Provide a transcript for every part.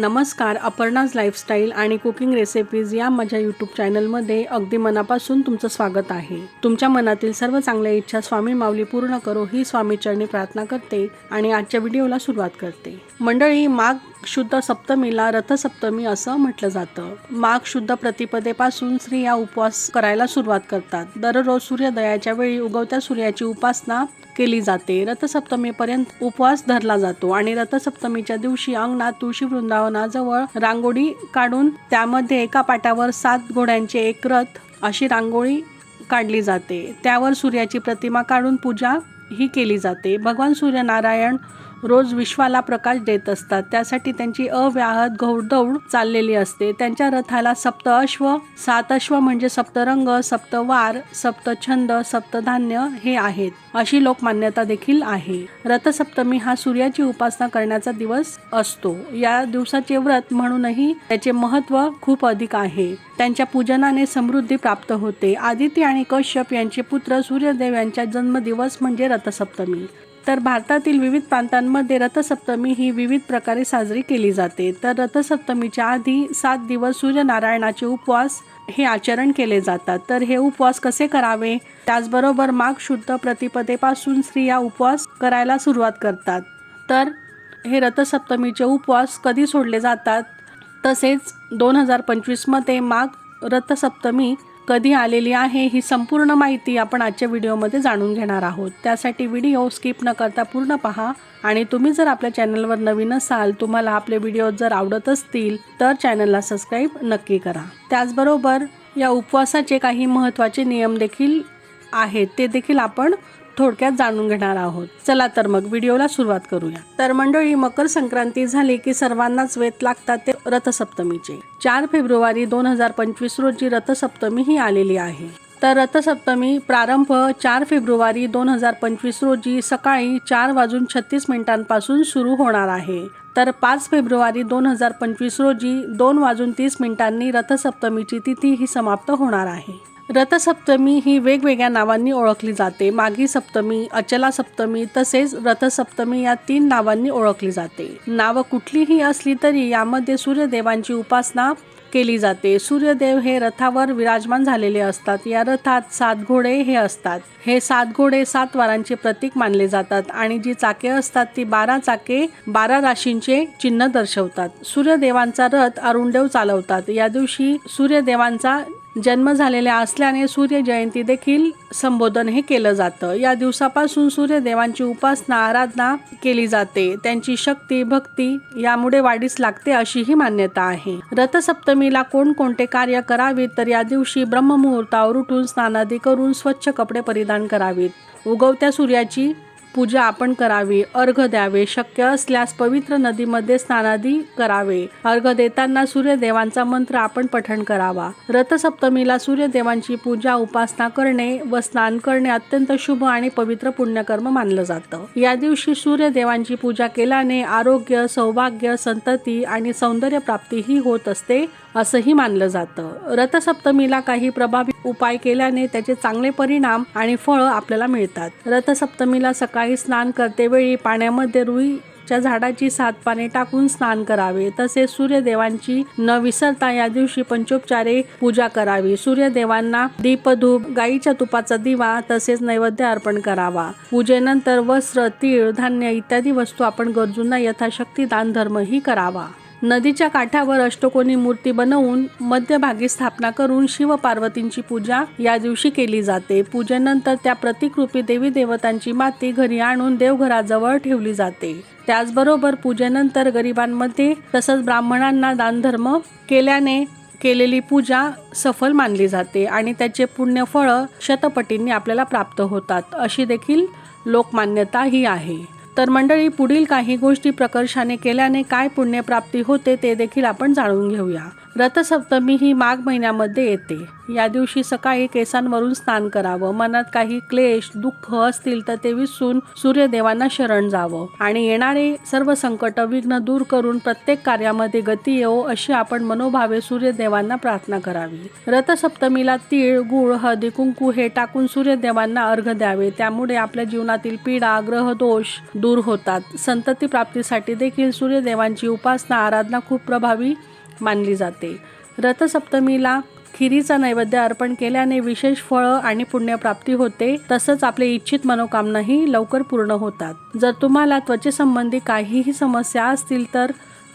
नमस्कार अपर्णाज लाईफस्टाईल आणि cooking recipes या माझ्या यूट्यूब चॅनलमध्ये अगदी मनापासून तुमचं स्वागत आहे. तुमच्या मनातील सर्व चांगल्या इच्छा स्वामी माऊली पूर्ण करो ही स्वामीचरणी प्रार्थना करते आणि आजच्या व्हिडिओला सुरुवात करते. मंडळी माघ शुद्ध सप्तमीला रथसप्तमी असं म्हटलं जातं. माघ शुद्ध प्रतिपदेपासून स्त्रिया उपवास करायला सुरुवात करतात. दररोज सूर्योदयाच्या वेळी उगवत्या सूर्याची उपासना केली जाते. रथसप्तमीपर्यंत उपवास धरला जातो आणि रथसप्तमीच्या दिवशी अंगणात तुळशी वृंदावनाजवळ रांगोळी काढून त्यामध्ये एका पाटावर सात घोड्यांचे एक रथ अशी रांगोळी काढली जाते. त्यावर सूर्याची प्रतिमा काढून पूजा ही केली जाते. भगवान सूर्यनारायण रोज विश्वाला प्रकाश देत असतात. त्यासाठी त्यांची अव्याहत घौडदौड चाललेली असते. त्यांच्या रथाला सप्त अश्व सात अश्व म्हणजे सप्तरंग सप्तवार सप्तछंद सप्तधान्य हे आहेत. अशी लोकमान्यता देखील आहे. रथसप्तमी हा सूर्याची उपासना करण्याचा दिवस असतो. या दिवसाचे व्रत म्हणूनही त्याचे महत्त्व खूप अधिक आहे. त्यांच्या पूजनाने समृद्धी प्राप्त होते. आदित्य आणि कश्यप यांचे पुत्र सूर्यदेव यांचा जन्मदिवस म्हणजे रथसप्तमी. तर भारतातील विविध प्रांतांमध्ये रथसप्तमी ही विविध प्रकारे साजरी केली जाते. तर रथसप्तमीच्या आधी सात दिवस सूर्यनारायणाचे उपवास हे आचरण केले जातात. तर हे उपवास कसे करावे? त्याचबरोबर माघ शुद्ध प्रतिपदेपासून स्त्रिया उपवास करायला सुरुवात करतात. तर हे रथसप्तमीचे उपवास कधी सोडले जातात? तसेच दोन हजार पंचवीसमध्ये माघ रथसप्तमी कधी आलेली आहे ही संपूर्ण माहिती आपण आजच्या व्हिडिओमध्ये जाणून घेणार आहोत. त्यासाठी व्हिडिओ स्किप न करता पूर्ण पहा आणि तुम्ही जर आपल्या चॅनलवर नवीन असाल तुम्हाला आपले व्हिडिओ जर आवडत असतील तर चॅनलला सबस्क्राईब नक्की करा. त्याचबरोबर या उपवासाचे काही महत्त्वाचे नियम देखील आहेत ते देखील आपण थोडक्यात जाणून घेणार आहोत. चला तर मग व्हिडिओला सुरुवात करूया. तर मंडळी मकर संक्रांती झाली की सर्वांनाच वेत लागतात ते रथसप्तमीचे. चार फेब्रुवारी दोन हजार पंचवीस रोजी रथसप्तमी ही आलेली आहे. तर रथसप्तमी प्रारंभ चार फेब्रुवारी दोन हजार पंचवीस रोजी सकाळी चार वाजून छत्तीस मिनिटांपासून सुरू होणार आहे. तर पाच फेब्रुवारी दोन हजार पंचवीस रोजी दोन वाजून तीस मिनिटांनी रथसप्तमीची तिथी ही समाप्त होणार आहे. रथसप्तमी ही वेगवेगळ्या नावांनी ओळखली जाते. माघी सप्तमी अचला सप्तमी तसेच रथसप्तमी या तीन नावांनी ओळखली जाते. नावं कुठलीही असली तरी यामध्ये सूर्यदेवांची उपासना केली जाते. सूर्यदेव हे रथावर विराजमान झालेले असतात. या रथात सात घोडे हे असतात. हे सात घोडे सात वारांचे प्रतीक मानले जातात आणि जी चाके असतात ती बारा चाके बारा राशींचे चिन्ह दर्शवतात. सूर्यदेवांचा रथ अरुणदेव चालवतात. या दिवशी सूर्यदेवांचा जन्म झालेल्या असल्याने सूर्य जयंती देखील संबोधन हे केलं जातं. या दिवसापासून सूर्यदेवांची उपासना आराधना केली जाते. त्यांची शक्ती भक्ती यामुळे वाढीस लागते अशी ही मान्यता आहे. रथसप्तमीला कोणकोणते कार्य करावीत? तर या दिवशी ब्रह्ममुहूर्तावर उठून स्नानादी करून स्वच्छ कपडे परिधान करावीत. उगवत्या सूर्याची पूजा आपण करावी अर्घ द्यावे शक्य असल्यास पवित्र नदीमध्ये स्नानादी करावे. अर्घ देताना सूर्यदेवांचा मंत्र आपण पठण करावा. रथसप्तमीला सूर्यदेवांची पूजा उपासना करणे व स्नान करणे अत्यंत शुभ आणि पवित्र पुण्यकर्म मानलं जातं. या दिवशी सूर्यदेवांची पूजा केल्याने आरोग्य सौभाग्य संतती आणि सौंदर्य प्राप्ती ही होत असते. असंही मानलं जातं. रथसप्तमीला काही प्रभावी उपाय केल्याने त्याचे चांगले परिणाम आणि फळ आपल्याला मिळतात. रथसप्तमीला सकाळी स्नान करतेवेळी पाण्यामध्ये पाण्यामध्ये रुईच्या झाडाची सात पाने टाकून स्नान करावे. तसेच सूर्यदेवांची न विसरता या दिवशी पंचोपचारे पूजा करावी. सूर्यदेवांना दीपधूप गाईच्या तुपाचा दिवा तसेच नैवेद्य अर्पण करावा. पूजेनंतर वस्त्र तीळ धान्य इत्यादी वस्तू आपण गरजूंना यथाशक्ती दान धर्मही करावा. नदीच्या काठावर अष्टकोनी मूर्ती बनवून मध्यभागी स्थापना करून शिव पार्वतींची पूजा या दिवशी केली जाते. पूजेनंतर त्या प्रतिकृपी देवी देवतांची माती घरी आणून देवघराजवळ ठेवली जाते. त्याचबरोबर पूजेनंतर गरिबांमध्ये तसंच ब्राह्मणांना दानधर्म केल्याने केलेली पूजा सफल मानली जाते आणि त्याचे पुण्यफळ शतपटींनी आपल्याला प्राप्त होतात. अशी देखील लोकमान्यता ही आहे. तर मंडळी पुढील काही गोष्टी प्रकर्षाने केल्याने काय पुण्यप्राप्ती होते ते देखील आपण जाणून घेऊया. रथसप्तमी ही माघ महिन्यामध्ये येते. या दिवशी सकाळी केसांवरून स्नान करावं मनात काही क्लेश दुःख असतील तर ते विसरून सूर्यदेवांना शरण जावं. आणि येणारे सर्व संकट विघ्न दूर करून प्रत्येक कार्यामध्ये गती येवो अशी आपण मनोभावे सूर्यदेवांना प्रार्थना करावी. रथसप्तमीला तीळ गुळ हळदी कुंकू हे टाकून सूर्यदेवांना अर्घ द्यावे. त्यामुळे आपल्या जीवनातील पीडा ग्रह दोष दूर होतात. संतती प्राप्तीसाठी देखील सूर्यदेवांची उपासना आराधना खूप प्रभावी मानली जाते. रथसप्तमीला खिरीचा नैवेद्य अर्पण केल्याने विशेष फळं आणि पुण्यप्राप्ती होते तसंच आपले इच्छित मनोकामनाही लवकर पूर्ण होतात. जर तुम्हाला त्वचेसंबंधी काहीही समस्या असतील तर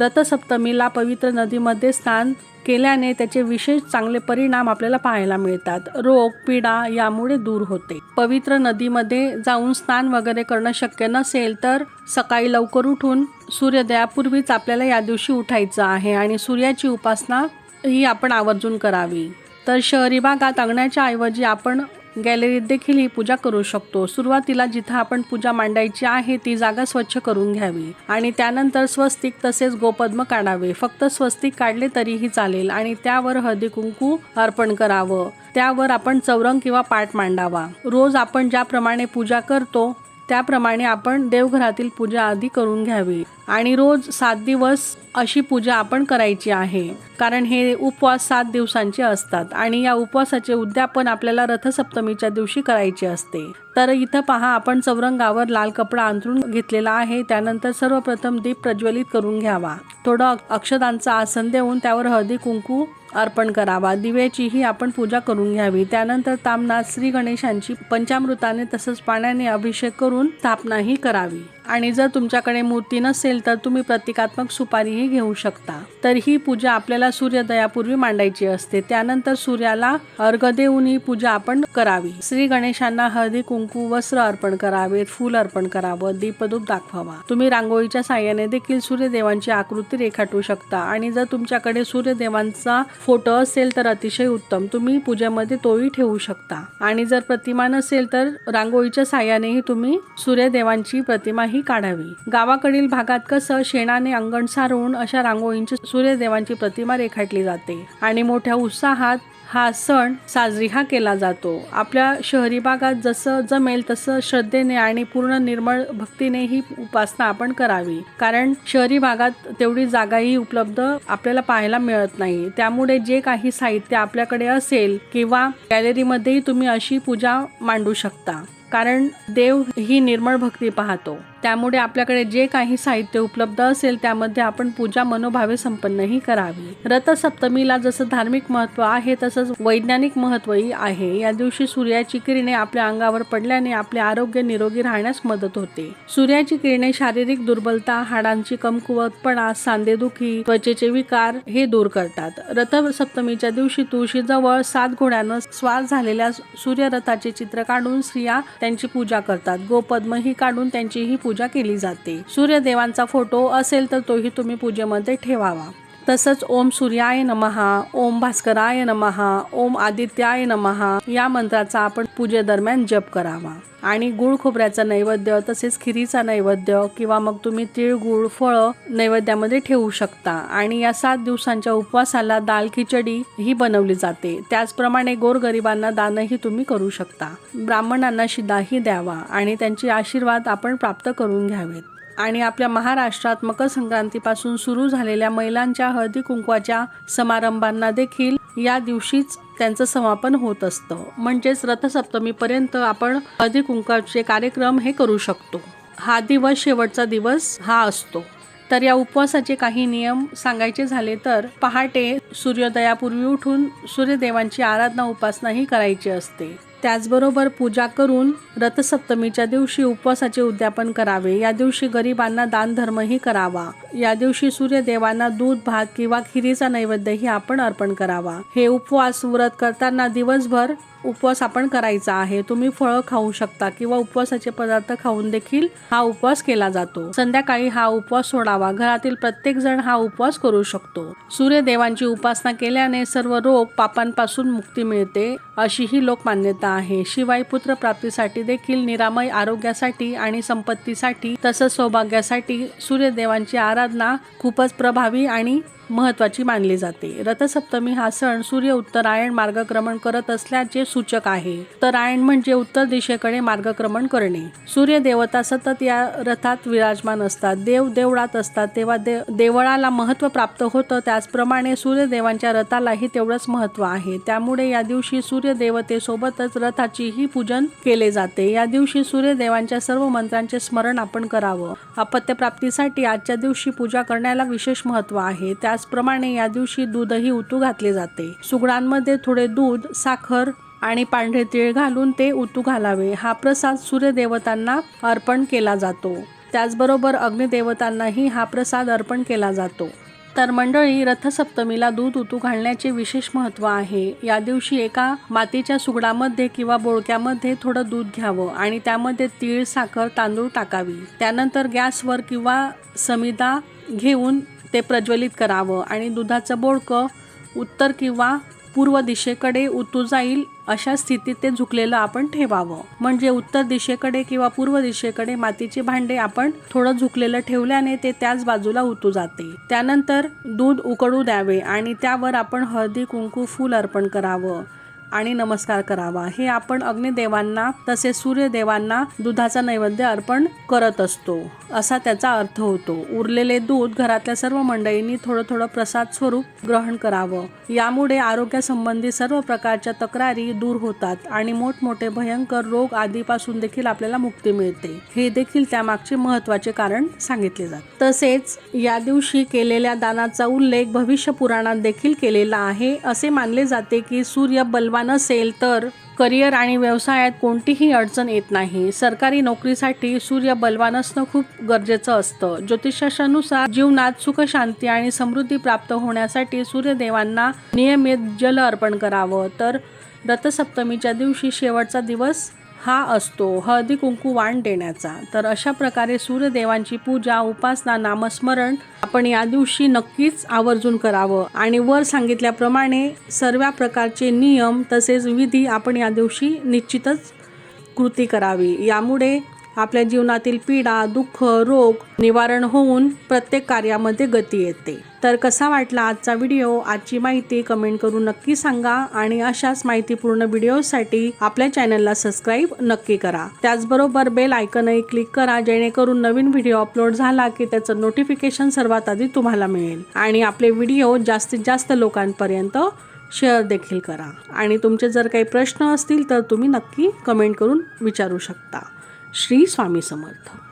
रथसप्तमीला पवित्र नदीमध्ये स्नान केल्याने त्याचे विशेष चांगले परिणाम आपल्याला पाहायला मिळतात. रोग पीडा यामुळे दूर होते. पवित्र नदीमध्ये जाऊन स्नान वगैरे करणं शक्य नसेल तर सकाळी लवकर उठून सूर्योदयापूर्वीच आपल्याला या दिवशी उठायचं आहे आणि सूर्याची उपासना ही आपण आवर्जून करावी. तर शहरी भागात अंगणाच्या ऐवजी आपण गॅलरीत देखील ही पूजा करू शकतो. सुरुवातीला जिथं आपण पूजा मांडायची आहे ती जागा स्वच्छ करून घ्यावी. आणि त्यानंतर स्वस्तिक तसेच गोपद्म काढावे. फक्त स्वस्तिक काढले तरीही चालेल आणि त्यावर हळदी कुंकू अर्पण करावं. त्यावर आपण चौरंग किंवा पाठ मांडावा. रोज आपण ज्याप्रमाणे पूजा करतो त्याप्रमाणे आपण देवघरातील पूजा आधी करून घ्यावी. आणि रोज सात दिवस अशी पूजा आपण करायची आहे. कारण हे उपवास सात दिवसांचे असतात. आणि या उपवासाचे उद्यापन आपल्याला रथसप्तमीच्या दिवशी करायचे असते. तर इथं पहा आपण चौरंगावर लाल कपडा अंथरून घेतलेला आहे. त्यानंतर सर्वप्रथम दीप प्रज्वलित करून घ्यावा. थोडं अक्षदांचं आसन देऊन त्यावर हळदी कुंकू अर्पण करावा. दिव्याचीही आपण पूजा करून घ्यावी. त्यानंतर तामनाथ श्री गणेशांची पंचामृताने तसंच पाण्याने अभिषेक करून स्थापनाही करावी. आणि जर तुमच्याकडे मूर्ती नसेल तर तुम्ही प्रतिकात्मक सुपारीही घेऊ शकता. तर ही पूजा आपल्याला सूर्योदयापूर्वी मांडायची असते. त्यानंतर सूर्याला अर्घ देऊन ही पूजा आपण करावी. श्री गणेशांना हळदी कुंकू वस्त्र अर्पण करावे फूल अर्पण करावं दीपधूप दाखवावा. तुम्ही रांगोळीच्या साह्याने देखील सूर्यदेवांची आकृती रेखाटू शकता. आणि जर तुमच्याकडे सूर्यदेवांचा फोटो असेल तर अतिशय उत्तम. तुम्ही पूजेमध्ये तोही ठेवू शकता. आणि जर प्रतिमा नसेल तर रांगोळीच्या साह्यानेही तुम्ही सूर्यदेवांची प्रतिमा ही काढावी गावाकडील भागात कसं शेणाने अंगण सारून अशा रांगोळींची सूर्यदेवांची प्रतिमा रेखाटली जाते आणि मोठ्या उत्साहात हा सण साजरी हा केला जातो. आपल्या शहरी भागात जसं जमेल तसं श्रद्धेने आणि पूर्ण निर्मळ भक्तीने ही उपासना आपण करावी. कारण शहरी भागात तेवढी जागाही उपलब्ध आपल्याला पाहायला मिळत नाही. त्यामुळे जे काही साहित्य आपल्याकडे असेल किंवा गॅलरीमध्येही तुम्ही अशी पूजा मांडू शकता. कारण देव ही निर्मळ भक्ती पाहतो. त्यामुळे आपल्याकडे जे काही साहित्य उपलब्ध असेल त्यामध्ये आपण पूजा मनोभावे संपन्नही करावी. रथसप्तमीला जसं धार्मिक महत्त्व आहे तसंच वैज्ञानिक महत्वही आहे. या दिवशी सूर्याची किरणे आपल्या अंगावर पडल्याने आपले आरोग्य निरोगी राहण्यास मदत होते. सूर्याची किरणे शारीरिक दुर्बलता हाडांची कमकुवतपणा सांधेदुखी त्वचेचे विकार हे दूर करतात. रथसप्तमीच्या दिवशी तुळशीजवळ सात घोड्यानं स्वार झालेल्या सूर्यरथाचे चित्र काढून स्त्रिया त्यांची पूजा करतात. गोपद्म ही काढून त्यांचीही पूजा केली जाते. सूर्यदेवांचा फोटो असेल तर तोही तुम्ही पूजेमध्ये ठेवावा. तसंच ओम सूर्याय नमहा ओम भास्कराय नमहा ओम आदित्याय नमहा या मंत्राचा आपण पूजेदरम्यान जप करावा. आणि गुळ खोबऱ्याचा नैवेद्य तसेच खिरीचा नैवेद्य किंवा मग तुम्ही तिळगुळ फळं नैवेद्यामध्ये ठेवू शकता. आणि या सात दिवसांच्या उपवासाला दाल खिचडी ही बनवली जाते. त्याचप्रमाणे गोरगरिबांना दानही तुम्ही करू शकता. ब्राह्मणांना शिदाही द्यावा आणि त्यांचे आशीर्वाद आपण प्राप्त करून घ्यावेत. आणि आपल्या महाराष्ट्रात मकर संक्रांतीपासून सुरू झालेल्या महिलांच्या हळदी कुंकवाच्या समारंभांना देखील या दिवशीच त्यांचं समापन होत असतं. म्हणजेच रथसप्तमीपर्यंत आपण हळदी कुंकवाचे कार्यक्रम हे करू शकतो. हा दिवस शेवटचा दिवस हा असतो. तर या उपवासाचे काही नियम सांगायचे झाले तर पहाटे सूर्योदयापूर्वी उठून सूर्यदेवांची आराधना उपासनाही करायची असते. त्याचबरोबर पूजा करून रथसप्तमीच्या दिवशी उपवासाचे उद्यापन करावे. या दिवशी गरिबांना दानधर्मही करावा. या दिवशी सूर्यदेवांना दूध भात किंवा खिरीचा नैवेद्यही आपण अर्पण करावा. हे उपवास व्रत करताना दिवसभर उपवास आपण करायचा आहे. तुम्ही फळं खाऊ शकता किंवा उपवासाचे पदार्थ खाऊन देखील हा उपवास केला जातो. संध्याकाळी हा उपवास सोडावा. घरातील प्रत्येक जण हा उपवास करू शकतो. सूर्यदेवांची उपासना केल्याने सर्व रोग पापांपासून मुक्ती मिळते अशी ही लोक मान्यता आहे. शिवाय पुत्र प्राप्तीसाठी देखील निरामय आरोग्यासाठी आणि संपत्तीसाठी तसंच सौभाग्यासाठी सूर्यदेवांची आराधना खूपच प्रभावी आणि महत्वाची मानली जाते. रथसप्तमी हा सण सूर्य उत्तरायण मार्गक्रमण करत असल्याचे सूचक आहे. तरायण म्हणजे उत्तर दिशेकडे मार्गक्रमण करणे. सूर्य देवता सतत या रथात विराजमान असतात. देव देवळात असतात. तेव्हा देव देवळाला महत्त्व प्राप्त होतं. त्याचप्रमाणे सूर्यदेवांच्या रथालाही तेवढंच महत्त्व आहे. त्यामुळे या दिवशी सूर्यदेवतेसोबतच रथाचीही पूजन केले जाते. या दिवशी सूर्यदेवांच्या सर्व मंत्रांचे स्मरण आपण करावं. अपत्यप्राप्तीसाठी आजच्या दिवशी पूजा करण्याला विशेष महत्त्व आहे. त्याचप्रमाणे या दिवशी दूधही उतू घातले जाते. सुगडांमध्ये थोडे दूध साखर आणि पांढरे तीळ घालून ते उतू घालावे. हा प्रसाद सूर्यदेवतांना अर्पण केला जातो. त्याचबरोबर अग्निदेवतांनाही हा प्रसाद अर्पण केला जातो. तर मंडळी रथसप्तमीला दूध उतू घालण्याचे विशेष महत्त्व आहे. या दिवशी एका मातीच्या सुगडामध्ये किंवा बोळक्यामध्ये थोडं दूध घ्यावं आणि त्यामध्ये तीळ साखर तांदूळ टाकावी. त्यानंतर गॅसवर किंवा समिदा घेऊन ते प्रज्वलित करावं आणि दुधाचं बोळकं उत्तर किंवा पूर्व दिशेकडे उतू जाईल अशा स्थितीत ते झुकलेलं आपण ठेवावं. म्हणजे उत्तर दिशेकडे किंवा पूर्व दिशेकडे मातीचे भांडे आपण थोडं झुकलेलं ठेवल्याने ते त्याच बाजूला उतू जाते. त्यानंतर दूध उकळू द्यावे आणि त्यावर आपण हळदी कुंकू फूल अर्पण करावं. आणि नमस्कार करावा. हे आपण अग्निदेवांना तसेच सूर्यदेवांना दुधाचा नैवेद्य अर्पण करत असतो. असा त्याचा अर्थ होतो. उरलेले दूध घरातल्या सर्व मंडळींनी थोडं थोडं प्रसाद स्वरूप ग्रहण करावं. यामुळे आरोग्यासंबंधी सर्व प्रकारच्या तक्रारी दूर होतात आणि मोठमोठे भयंकर रोग आदीपासून देखील आपल्याला मुक्ती मिळते. हे देखील त्यामागचे महत्त्वाचे कारण सांगितले जाते. तसेच या दिवशी केलेल्या दानाचा उल्लेख भविष्य पुराणात देखील केलेला आहे. असे मानले जाते की सूर्य बलवान नसेल तर करिअर आणि व्यवसायात कोणतीही अडचण येत नाही. सरकारी नोकरीसाठी सूर्य बलवान असणं खूप गरजेचं असतं. ज्योतिषाशानुसार जीवनात सुख शांती आणि समृद्धी प्राप्त होण्यासाठी सूर्यदेवांना नियमित जल अर्पण करावं. तर रथसप्तमीच्या दिवशी शेवटचा दिवस हा असतो. हळदी कुंकू वाण देण्याचा. तर अशा प्रकारे सूर्यदेवांची पूजा उपासना नामस्मरण आपण या दिवशी नक्कीच आवर्जून करावं. आणि वर सांगितल्याप्रमाणे सर्व प्रकारचे नियम तसेच विधी आपण या दिवशी निश्चितच कृती करावी. यामुळे आपल्या जीवनातील पीडा दुःख रोग निवारण होऊन प्रत्येक कार्यामध्ये गती येते. तर कसा वाटला आजचा व्हिडिओ? आजची माहिती कमेंट करून नक्की सांगा आणि अशाच माहितीपूर्ण व्हिडिओसाठी आपल्या चॅनलला सबस्क्राईब नक्की करा. त्याचबरोबर बेल आयकनही क्लिक करा जेणेकरून नवीन व्हिडिओ अपलोड झाला की त्याचं नोटिफिकेशन सर्वात आधी तुम्हाला मिळेल. आणि आपले व्हिडिओ जास्तीत जास्त लोकांपर्यंत शेअर देखील करा. आणि तुमचे जर काही प्रश्न असतील तर तुम्ही नक्की कमेंट करून विचारू शकता. श्री स्वामी समर्थ.